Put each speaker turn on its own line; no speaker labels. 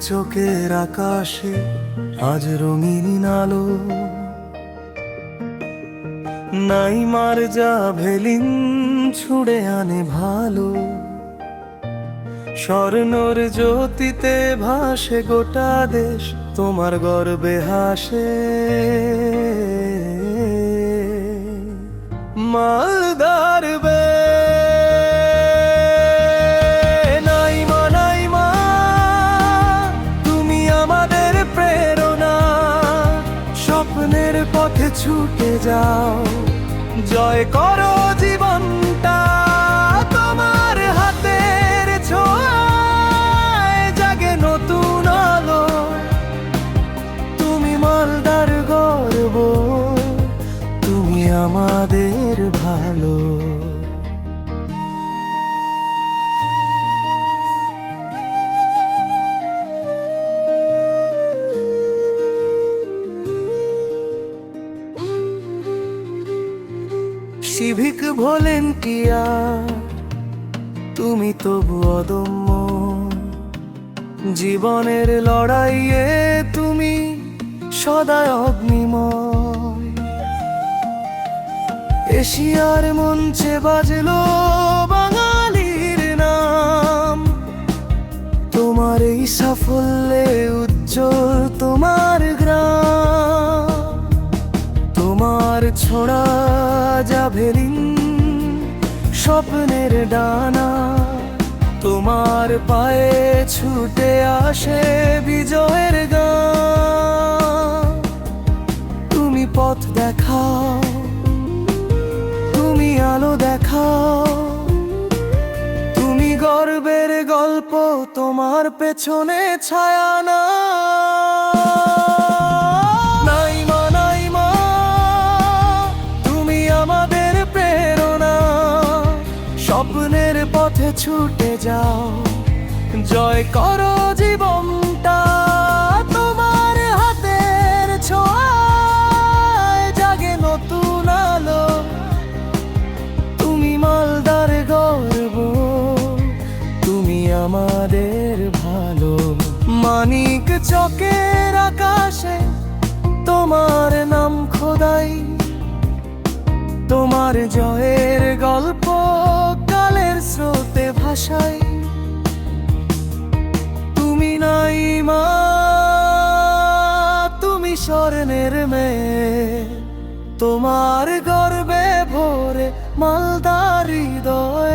চোখের আকাশে আজ রঙিন আলো। নাই মার যা ভেলিন ছুড়ে আনে ভালো। স্বর্ণর জ্যোতিতে ভাসে গোটা দেশ, তোমার গর্বে হাসে। মালদার ছুটে যাও। জয় করো শিভিক ভোলেন কি আর তুমি তবু অদম্য। জীবনের লড়াইয়ে তুমি সদায় অগ্নিময়। এশিয়ার মঞ্চে বাজলো বাঙালির নাম। তোমার এই সাফল্যে উজ্জ্বল তোমার গ্রাম। তোমার ছোড়া স্বপ্নের ডানা তোমার পায়ে ছুটে আসে বিজয়ের গান তুমি পথ দেখাও, তুমি আলো দেখাও, তুমি গর্বের গল্প তোমার পেছনে ছায়া না। ছুটে যাও। জয় করো জীবনটা তোমার হাতের ছোঁয়ায়। জাগে নতুন আলো। তুমি মালদার গর্ব। তুমি আমাদের ভালো। মানিক চকের আকাশে তোমার নাম খোদাই। তোমার জয়ের ভাষাই তুমি নাই মা তুমি স্বর্ণের মেয়ে। তোমার গর্বে ভোরে মালদারি হৃদয়ে।